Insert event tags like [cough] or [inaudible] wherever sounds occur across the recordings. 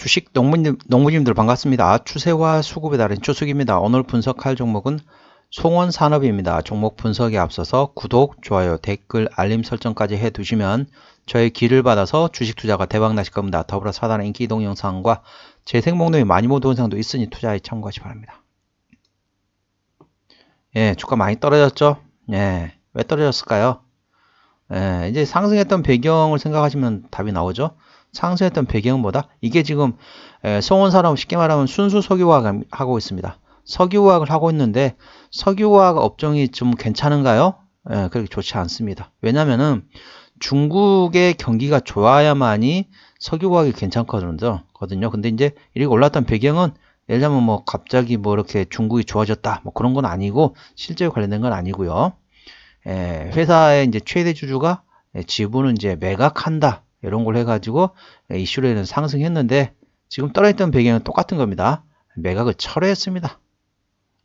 주식 농부님, 농부님들 반갑습니다. 추세와 수급에 따른 추석입니다. 오늘 분석할 종목은 송원산업입니다. 종목 분석에 앞서서 구독, 좋아요, 댓글, 알림 설정까지 해두시면 저의 길을 받아서 주식 투자가 대박 나실 겁니다. 더불어 사단의 인기 이동 영상과 재생 목록에 많이 모두 영상도 있으니 투자에 참고하시 기 바랍니다. 예, 주가 많이 떨어졌죠? 예, 왜 떨어졌을까요? 예, 이제 상승했던 배경을 생각하시면 답이 나오죠? 상승했던 배경보다 이게 지금 송원산업 쉽게 말하면 순수 석유화학 하고 있습니다. 석유화학을 하고 있는데 석유화학 업종이 좀 괜찮은가요? 예, 그렇게 좋지 않습니다. 왜냐면은 중국의 경기가 좋아야만이 석유화학이 괜찮거든요. 거든요. 근데 이제 이렇게 올랐던 배경은 예를 들면 뭐 갑자기 뭐 이렇게 중국이 좋아졌다 뭐 그런 건 아니고 실제로 관련된 건 아니고요. 예, 회사의 이제 최대 주주가 지분은 이제 매각한다 이런 걸 해가지고 이슈로는 상승했는데 지금 떨어졌던 배경은 똑같은 겁니다. 매각을 철회했습니다.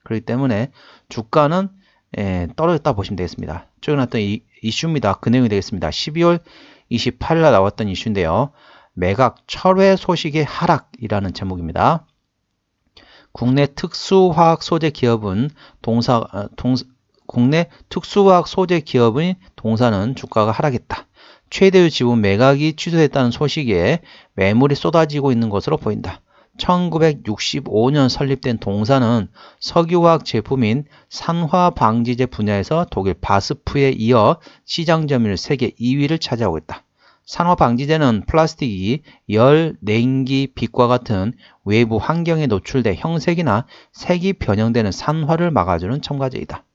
그렇기 때문에 주가는 예, 떨어졌다 보시면 되겠습니다. 최근에 나왔던 이, 이슈입니다. 그 내용이 되겠습니다. 12월 28일 날 나왔던 이슈인데요. 매각 철회 소식의 하락이라는 제목입니다. 국내 특수화학 소재 기업은 동사, 어, 동, 국내 특수화학 소재 기업의 동사는 주가가 하락했다. 최대의 지분 매각이 취소됐다는 소식에 매물이 쏟아지고 있는 것으로 보인다. 1965년 설립된 동사는 석유화학 제품인 산화방지제 분야에서 독일 바스프에 이어 시장 점유율 세계 2위를 차지하고 있다. 산화방지제는 플라스틱이 열, 냉기, 빛과 같은 외부 환경에 노출돼 형색이나 색이 변형되는 산화를 막아주는 첨가제이다.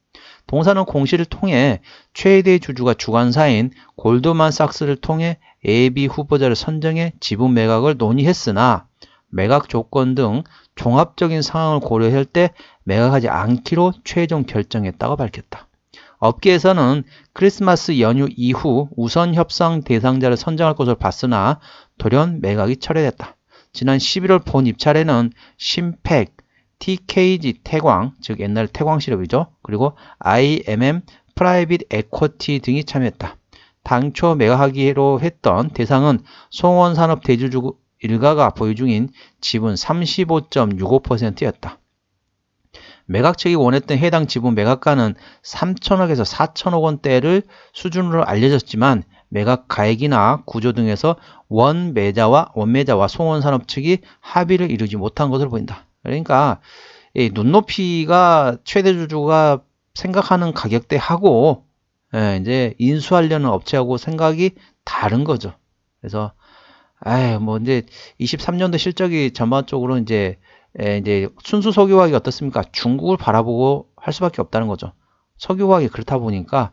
동사는 공시를 통해 최대 주주가 주관사인 골드만삭스를 통해 예비 후보자를 선정해 지분 매각을 논의했으나 매각 조건 등 종합적인 상황을 고려할 때 매각하지 않기로 최종 결정했다고 밝혔다. 업계에서는 크리스마스 연휴 이후 우선 협상 대상자를 선정할 것으로 봤으나 돌연 매각이 철회됐다. 지난 11월 본 입찰에는 심팩, TKG 태광, 즉 옛날 태광실업이죠. 그리고 IMM 프라이빗 에쿼티 등이 참여했다. 당초 매각하기로 했던 대상은 송원산업 대주주 일가가 보유 중인 지분 35.65%였다. 매각 측이 원했던 해당 지분 매각가는 3천억에서 4천억 원대를 수준으로 알려졌지만 매각 가액이나 구조 등에서 원매자와 원매자와 송원산업 측이 합의를 이루지 못한 것으로 보인다. 그러니까 이 눈높이가 최대 주주가 생각하는 가격대하고 예, 이제 인수하려는 업체하고 생각이 다른 거죠. 그래서 아뭐 이제 23년도 실적이 전반적으로 이제 예, 이제 순수 석유화학이 어떻습니까? 중국을 바라보고 할 수밖에 없다는 거죠. 석유화학이 그렇다 보니까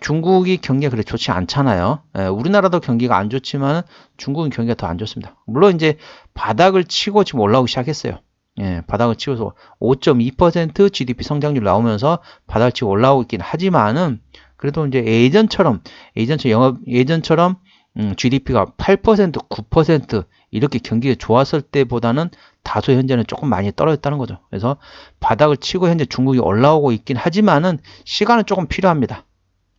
중국이 경기가 그렇게 좋지 않잖아요. 예, 우리나라도 경기가 안 좋지만 중국은 경기가 더 안 좋습니다. 물론 이제 바닥을 치고 지금 올라오기 시작했어요. 예, 바닥을 치고서 5.2% GDP 성장률 나오면서 바닥을 치고 올라오고 있긴 하지만은 그래도 이제 예전처럼 예전처럼 영업 예전처럼 음, GDP가 8% 9% 이렇게 경기가 좋았을 때보다는 다소 현재는 조금 많이 떨어졌다는 거죠. 그래서 바닥을 치고 현재 중국이 올라오고 있긴 하지만은 시간은 조금 필요합니다.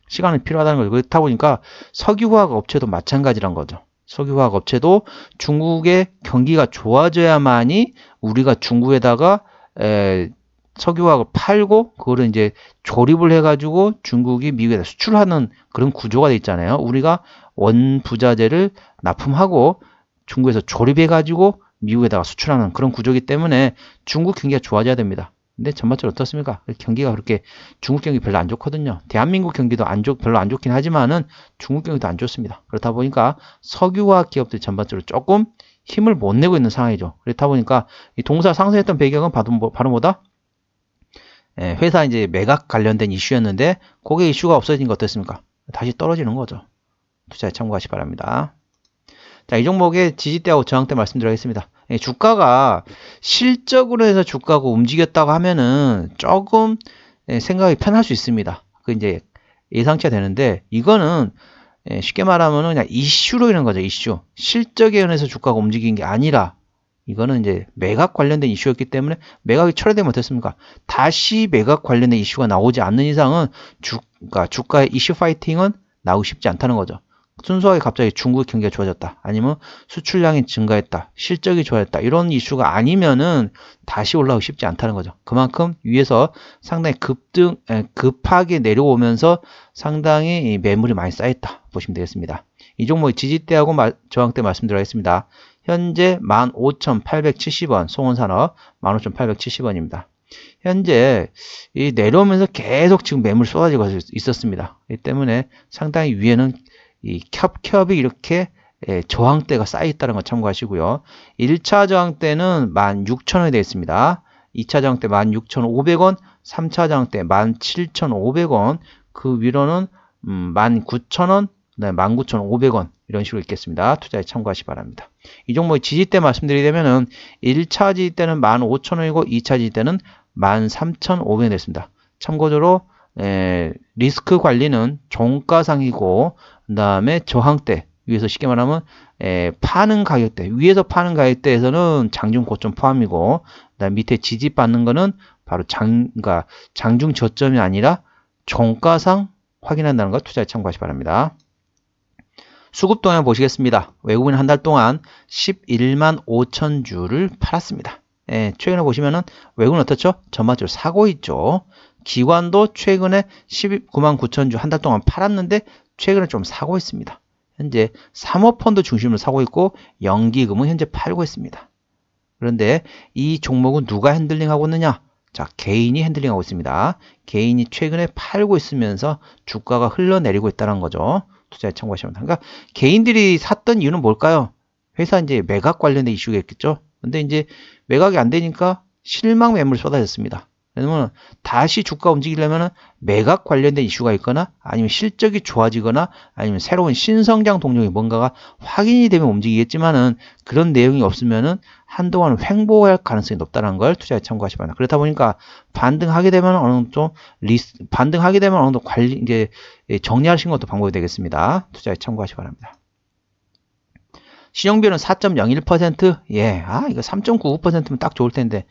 시간은 필요하다는 거죠. 그렇다 보니까 석유화학 업체도 마찬가지란 거죠. 석유화학 업체도 중국의 경기가 좋아져야만이 우리가 중국에다가 에, 석유화학을 팔고 그거를 이제 조립을 해가지고 중국이 미국에다 수출하는 그런 구조가 돼 있잖아요. 우리가 원부자재를 납품하고 중국에서 조립해가지고 미국에다가 수출하는 그런 구조이기 때문에 중국 경기가 좋아져야 됩니다. 근데 전반적으로 어떻습니까? 경기가 그렇게 중국 경기 별로 안 좋거든요. 대한민국 경기도 안 좋, 별로 안 좋긴 하지만은 중국 경기도 안 좋습니다. 그렇다 보니까 석유화학 기업들이 전반적으로 조금 힘을 못 내고 있는 상황이죠. 그렇다 보니까 이 동사 상승했던 배경은 바로, 뭐, 바로 뭐다? 예, 회사 이제 매각 관련된 이슈였는데 고객 이슈가 없어진 거 어떻습니까? 다시 떨어지는 거죠. 투자에 참고하시 기 바랍니다. 자, 이 종목의 지지대하고 저항대 말씀드리겠습니다. 예, 주가가 실적으로 해서 주가가 움직였다고 하면은 조금 예, 생각이 편할 수 있습니다. 그 이제 예상치가 되는데 이거는 예, 쉽게 말하면 그냥 이슈로 이런 거죠. 이슈. 실적에 의해서 주가가 움직인 게 아니라 이거는 이제 매각 관련된 이슈였기 때문에 매각이 철회되면 어떻습니까? 다시 매각 관련된 이슈가 나오지 않는 이상은 주가, 주가의 이슈 파이팅은 나오기 쉽지 않다는 거죠. 순수하게 갑자기 중국 경기가 좋아졌다. 아니면 수출량이 증가했다. 실적이 좋아졌다. 이런 이슈가 아니면은 다시 올라오기 쉽지 않다는 거죠. 그만큼 위에서 상당히 급등, 에, 급하게 내려오면서 상당히 매물이 많이 쌓였다. 보시면 되겠습니다. 이 종목의 지지대하고 마, 저항대 말씀드리겠습니다. 현재 15,870원, 송원산업 15,870원입니다. 현재 이 내려오면서 계속 지금 매물 쏟아지고 있었습니다. 이 때문에 상당히 위에는 이 겹겹이 이렇게 예, 저항대가 쌓여 있다는 거 참고하시고요. 1차 저항대는 16,000원이 되어 있습니다. 2차 저항대 16,500원, 3차 저항대 17,500원, 그 위로는 음, 19,000원, 네, 19,500원 이런 식으로 있겠습니다. 투자에 참고하시 기 바랍니다. 이 종목의 지지대 말씀드리자면은 1차 지지대는 15,000원이고 2차 지지대는 13,500원이 됐습니다. 참고적으로 에, 리스크 관리는 종가상이고 그 다음에 저항대 위에서 쉽게 말하면 에, 파는 가격대 위에서 파는 가격대에서는 장중 고점 포함이고 그다음 밑에 지지받는 거는 바로 장, 그러니까 장중 저점이 아니라 종가상 확인한다는 것 투자에 참고하시 기 바랍니다. 수급 동향 보시겠습니다. 외국인 한 달 동안 11만 5천 주를 팔았습니다. 예, 최근에 보시면은 외국은 어떻죠? 전반적으로 사고 있죠. 기관도 최근에 19만 9천 주 한 달 동안 팔았는데 최근에 좀 사고 있습니다. 현재 사모펀드 중심으로 사고 있고 연기금은 현재 팔고 있습니다. 그런데 이 종목은 누가 핸들링하고 있느냐? 자, 개인이 핸들링하고 있습니다. 개인이 최근에 팔고 있으면서 주가가 흘러내리고 있다는 거죠. 투자에 참고하시면 됩니다. 그러니까 개인들이 샀던 이유는 뭘까요? 회사 이제 매각 관련된 이슈겠죠. 근데 이제 매각이 안 되니까 실망 매물 쏟아졌습니다. 그러면 다시 주가 움직이려면 매각 관련된 이슈가 있거나 아니면 실적이 좋아지거나 아니면 새로운 신성장 동력이 뭔가가 확인이 되면 움직이겠지만은 그런 내용이 없으면은 한동안 횡보할 가능성이 높다는 걸 투자에 참고하시 바랍니다. 그렇다 보니까 반등하게 되면 어느 정도 좀 리스 반등하게 되면 어느 정도 관리 이제 정리하시는 것도 방법이 되겠습니다. 투자에 참고하시 기 바랍니다. 신용비율은 4.01%. 예, 아, 이거 3.99%면 딱 좋을 텐데.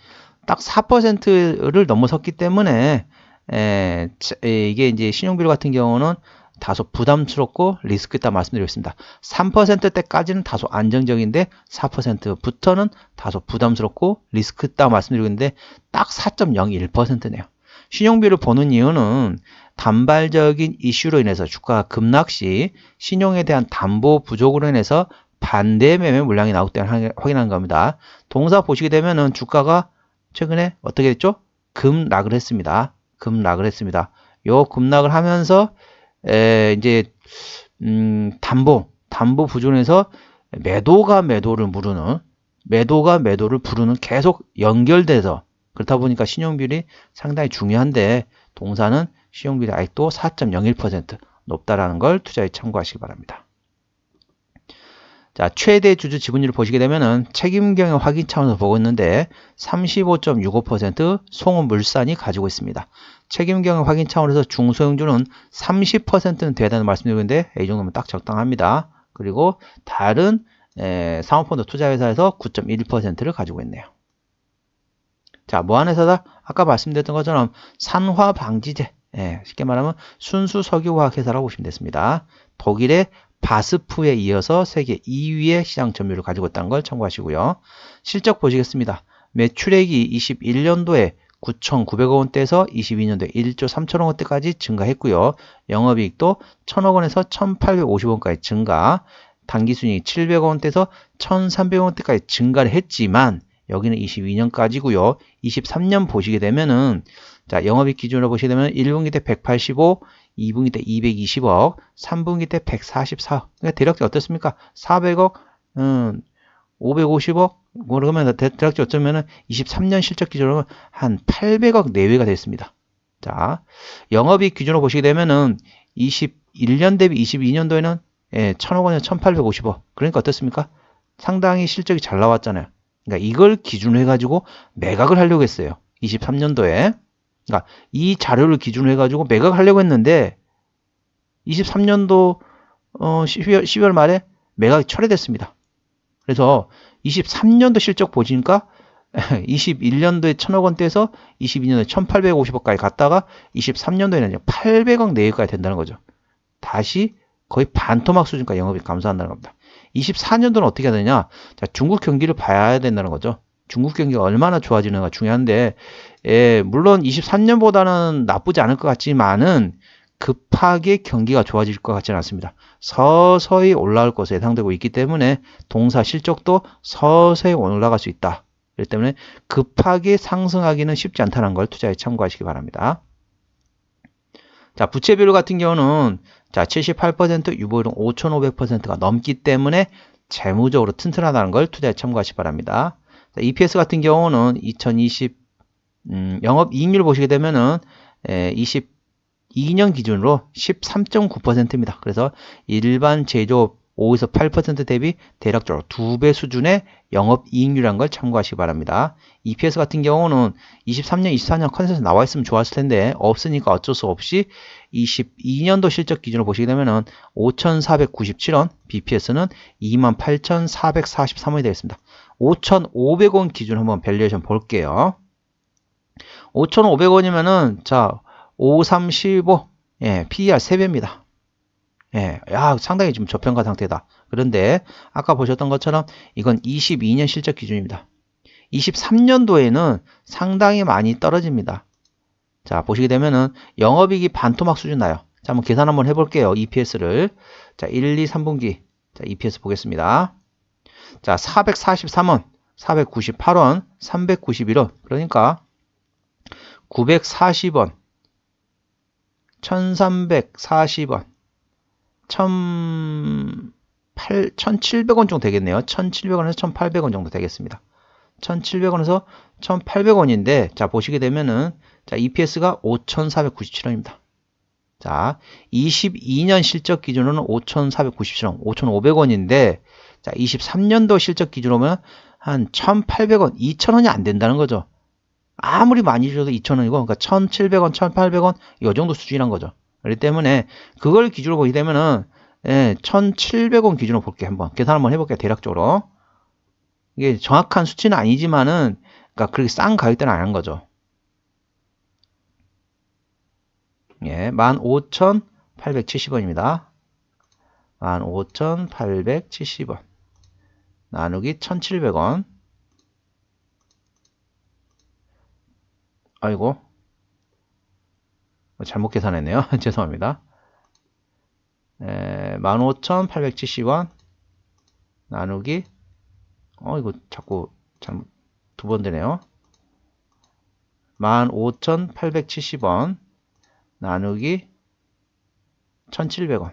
딱 4%를 넘어섰기 때문에, 에, 이게 이제 신용비율 같은 경우는 다소 부담스럽고 리스크 있다 말씀드리겠습니다. 3%대까지는 다소 안정적인데 4%부터는 다소 부담스럽고 리스크 있다 말씀드리고 있는데 딱 4.01%네요. 신용비를 보는 이유는 단발적인 이슈로 인해서 주가가 급락 시 신용에 대한 담보 부족으로 인해서 반대 매매 물량이 나오기 때문에 확인한 겁니다. 동사 보시게 되면은 주가가 최근에 어떻게 됐죠? 급락을 했습니다. 급락을 했습니다. 요 급락을 하면서 에 이제 음 담보 담보 부존에서 매도가 매도를 부르는 매도가 매도를 부르는 계속 연결돼서 그렇다 보니까 신용비율이 상당히 중요한데 동사는 신용비율이 아직도 4.01% 높다라는 걸 투자에 참고하시기 바랍니다. 자, 최대 주주 지분율을 보시게 되면은 책임경영 확인 차원에서 보고 있는데 35.65% 송은물산이 가지고 있습니다. 책임경영 확인 차원에서 중소형주는 30%는 되다는 말씀드리고 있는데 이 정도면 딱 적당합니다. 그리고 다른 에, 사모펀드 투자회사에서 9.1%를 가지고 있네요. 자, 뭐하는 회사다? 아까 말씀드렸던 것처럼 산화방지제, 예, 쉽게 말하면 순수 석유화학 회사라고 보시면 됐습니다. 독일의 바스프에 이어서 세계 2위의 시장 점유율을 가지고 있다는 걸 참고하시고요. 실적 보시겠습니다. 매출액이 21년도에 9,900억 원대에서 22년도에 1조 3천억 원대까지 증가했고요. 영업이익도 1,000억 원에서 1,850원까지 증가, 단기순이익 700억 원대에서 1,300억 원대까지 증가를 했지만 여기는 22년까지고요. 23년 보시게 되면은 자 영업이익 기준으로 보시게 되면 1분기 때 185, 2분기 때 220억, 3분기 때 144억. 그러니까 대략적 어떻습니까? 400억, 음, 550억, 뭐 그러면 대략적 어쩌면은 23년 실적 기준으로 한 800억 내외가 됐습니다. 자, 영업이익 기준으로 보시게 되면은 21년 대비 22년도에는 예, 1000억 원에 1850억. 그러니까 어떻습니까? 상당히 실적이 잘 나왔잖아요. 그러니까 이걸 기준으로 해가지고 매각을 하려고 했어요. 23년도에. 그러니까 이 자료를 기준으로 해가지고 매각하려고 했는데 23년도 어 12월, 12월 말에 매각이 철회됐습니다. 그래서 23년도 실적 보시니까 21년도에 [laughs] 1000억 원대에서 22년도에 1850억까지 갔다가 23년도에는 800억 내외까지 된다는 거죠. 다시 거의 반토막 수준까지 영업이 감소한다는 겁니다. 24년도는 어떻게 되냐? 자, 중국 경기를 봐야 된다는 거죠. 중국 경기가 얼마나 좋아지는가 중요한데, 예, 물론 23년보다는 나쁘지 않을 것 같지만은 급하게 경기가 좋아질 것 같지는 않습니다. 서서히 올라올 것으로 예상되고 있기 때문에 동사 실적도 서서히 올라갈 수 있다. 그렇기 때문에 급하게 상승하기는 쉽지 않다는 걸 투자에 참고하시기 바랍니다. 자, 부채 비율 같은 경우는 자, 78% 유보율은 5,500%가 넘기 때문에 재무적으로 튼튼하다는 걸 투자에 참고하시기 바랍니다. 자, EPS 같은 경우는 2020 음, 영업 이익률 보시게 되면은 에, 22년 기준으로 13.9%입니다. 그래서 일반 제조업 5에서 8% 대비 대략적으로 2배 수준의 영업 이익률이라는 걸 참고하시기 바랍니다. EPS 같은 경우는 23년, 24년 컨센서스 나와 있으면 좋았을 텐데 없으니까 어쩔 수 없이 22년도 실적 기준으로 보시게 되면은 5,497원, BPS는 28,443원이 되겠습니다. 5,500원 기준 한번 밸류에이션 볼게요. 5,500원이면은 자, 5, 3, 15, 예, PER 3배입니다. 예, 야, 상당히 좀 저평가 상태다. 그런데 아까 보셨던 것처럼 이건 22년 실적 기준입니다. 23년도에는 상당히 많이 떨어집니다. 자, 보시게 되면은 영업이익이 반토막 수준 나요. 자, 한번 계산 한번 해볼게요. EPS를. 자, 1, 2, 3분기. 자, EPS 보겠습니다. 자, 443원, 498원, 391원. 그러니까 940원, 1340원, 1,700원 정도 되겠네요. 1,700원에서 1,800원 정도 되겠습니다. 1,700원에서 1,800원인데, 자, 보시게 되면은, 자, EPS가 5,497원입니다. 자, 22년 실적 기준으로는 5,497원, 5,500원인데, 자, 23년도 실적 기준으로는 한 1,800원, 2,000원이 안 된다는 거죠. 아무리 많이 줘도 2,000원이고, 그러니까 1,700원, 1,800원, 이 정도 수준이란 거죠. 그렇기 때문에 그걸 기준으로 보게 되면은 예, 1,700원 기준으로 볼게 한번 계산 한번 해볼게요. 대략적으로 이게 정확한 수치는 아니지만은 그러니까 그렇게 싼 가격대는 아닌 거죠. 예, 15,870원입니다. 15,870원 나누기 1,700원. 아이고. 잘못 계산했네요. [laughs] 죄송합니다. 에, 15,870원. 나누기. 어 이거 자꾸 잘못 두 번 되네요. 15,870원. 나누기 1,700원.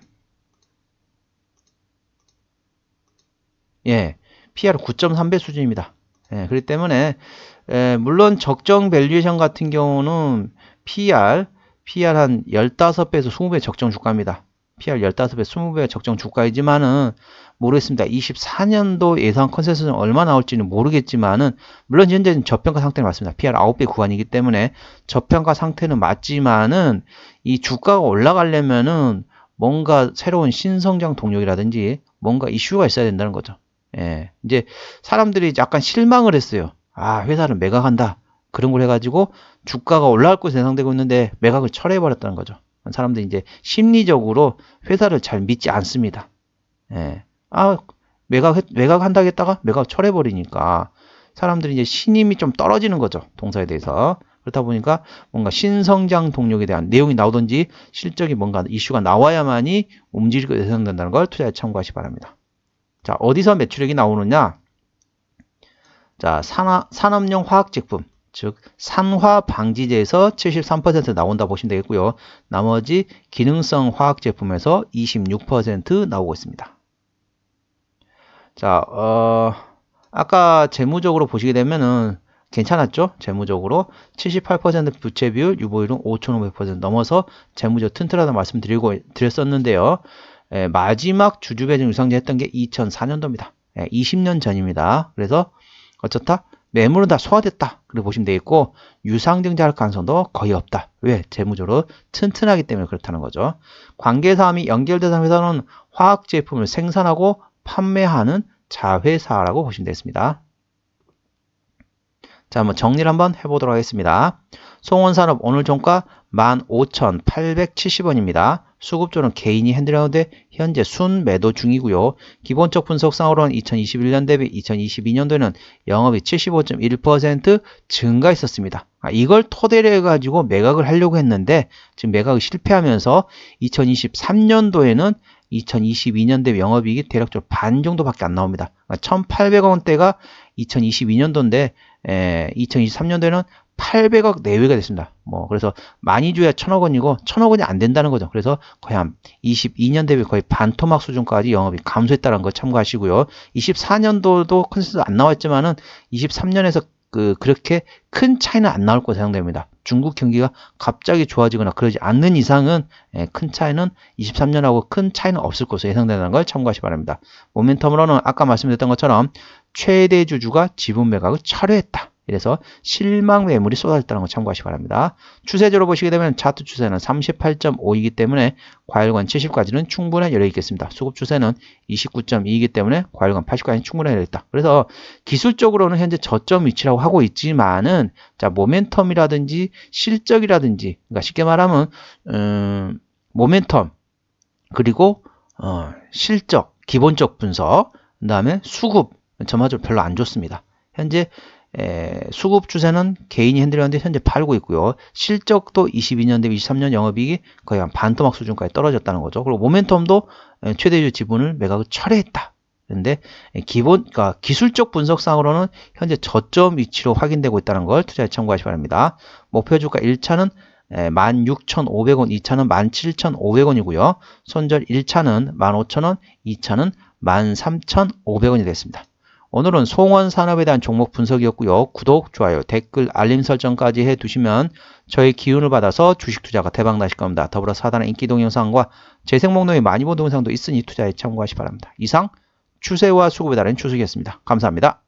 예, PR 9.3배 수준입니다. 예, 그렇기 때문에 에, 물론 적정 밸류에이션 같은 경우는 PR PR 한 15배에서 20배 적정 주가입니다. PR 15배, 20배 적정 주가이지만은 모르겠습니다. 24년도 예상 컨센서스는 얼마 나올지는 모르겠지만은 물론 현재는 저평가 상태는 맞습니다. PR 9배 구간이기 때문에 저평가 상태는 맞지만은 이 주가가 올라가려면은 뭔가 새로운 신성장 동력이라든지 뭔가 이슈가 있어야 된다는 거죠. 예. 이제 사람들이 약간 실망을 했어요. 아, 회사를 매각한다. 그런 걸 해가지고 주가가 올라갈 것으로 예상되고 있는데 매각을 철회해버렸다는 거죠. 사람들이 이제 심리적으로 회사를 잘 믿지 않습니다. 예. 아, 매각, 매각한다고 했다가 매각 철회해버리니까 사람들이 이제 신임이 좀 떨어지는 거죠. 동사에 대해서. 그렇다 보니까 뭔가 신성장 동력에 대한 내용이 나오든지 실적이 뭔가 이슈가 나와야만이 움직이고 예상된다는 걸 투자에 참고하시 기 바랍니다. 자, 어디서 매출액이 나오느냐? 자, 산업, 산업용 화학 제품. 즉 산화 방지제에서 73% 나온다 보시면 되겠고요. 나머지 기능성 화학 제품에서 26% 나오고 있습니다. 자, 어, 아까 재무적으로 보시게 되면은 괜찮았죠? 재무적으로 78% 부채 비율, 유보율은 5,500% 넘어서 재무적 튼튼하다 말씀드리고 드렸었는데요. 에, 마지막 주주배정 유상제 했던 게 2004년도입니다. 에, 20년 전입니다. 그래서 어쩌다 매물은 다 소화됐다. 그렇게 보시면 되겠고 유상증자할 가능성도 거의 없다. 왜? 재무적으로 튼튼하기 때문에 그렇다는 거죠. 관계사항이 연결되는 회사는 화학 제품을 생산하고 판매하는 자회사라고 보시면 되겠습니다. 자, 한번 정리를 한번 해보도록 하겠습니다. 송원산업 오늘 종가 15,870원입니다. 수급조는 개인이 핸들하는데 현재 순 매도 중이고요. 기본적 분석상으로는 2021년 대비 2022년도에는 영업이 75.1% 증가했었습니다. 아, 이걸 토대로 해가지고 매각을 하려고 했는데 지금 매각을 실패하면서 2023년도에는 2022년 대비 영업이익이 대략적으로 반 정도밖에 안 나옵니다. 1,800원대가 2022년도인데 2023년도에는 800억 내외가 됐습니다. 뭐 그래서 많이 줘야 1000억 원이고 1000억 원이 안 된다는 거죠. 그래서 거의 한 22년 대비 거의 반토막 수준까지 영업이 감소했다는 거 참고하시고요. 24년도도 컨센서스 안 나왔지만은 23년에서 그 그렇게 큰 차이는 안 나올 것으로 예상됩니다. 중국 경기가 갑자기 좋아지거나 그러지 않는 이상은 예, 큰 차이는 23년하고 큰 차이는 없을 것으로 예상된다는 걸 참고하시 기 바랍니다. 모멘텀으로는 아까 말씀드렸던 것처럼 최대 주주가 지분 매각을 철회했다. 이래서 실망 매물이 쏟아졌다는 거 참고하시기 바랍니다. 추세적으로 보시게 되면 차트 추세는 38.5이기 때문에 과일관 70까지는 충분한 여력이 있겠습니다. 수급 추세는 29.2이기 때문에 과일관 80까지는 충분한 여력이 있다. 그래서 기술적으로는 현재 저점 위치라고 하고 있지만은 자 모멘텀이라든지 실적이라든지 그러니까 쉽게 말하면 음, 모멘텀 그리고 어, 실적 기본적 분석 그 다음에 수급 전반적으로 별로 안 좋습니다. 현재 에, 수급 추세는 개인이 핸들하는데 현재 팔고 있고요. 실적도 22년 대비 23년 영업이익이 거의 한 반토막 수준까지 떨어졌다는 거죠. 그리고 모멘텀도 최대주 지분을 매각을 철회했다. 그런데 기본, 그러니까 기술적 분석상으로는 현재 저점 위치로 확인되고 있다는 걸 투자에 참고하시 기 바랍니다. 목표 주가 1차는 16,500원, 2차는 17,500원이고요. 손절 1차는 15,000원, 2차는 13,500원이 됐습니다. 오늘은 송원 산업에 대한 종목 분석이었고요. 구독, 좋아요, 댓글, 알림 설정까지 해두시면 저희 기운을 받아서 주식 투자가 대박 나실 겁니다. 더불어 사단의 인기 동영상과 재생 목록에 많이 본 동영상도 있으니 투자에 참고하시 기 바랍니다. 이상 추세와 수급에 따른 추석이었습니다. 감사합니다.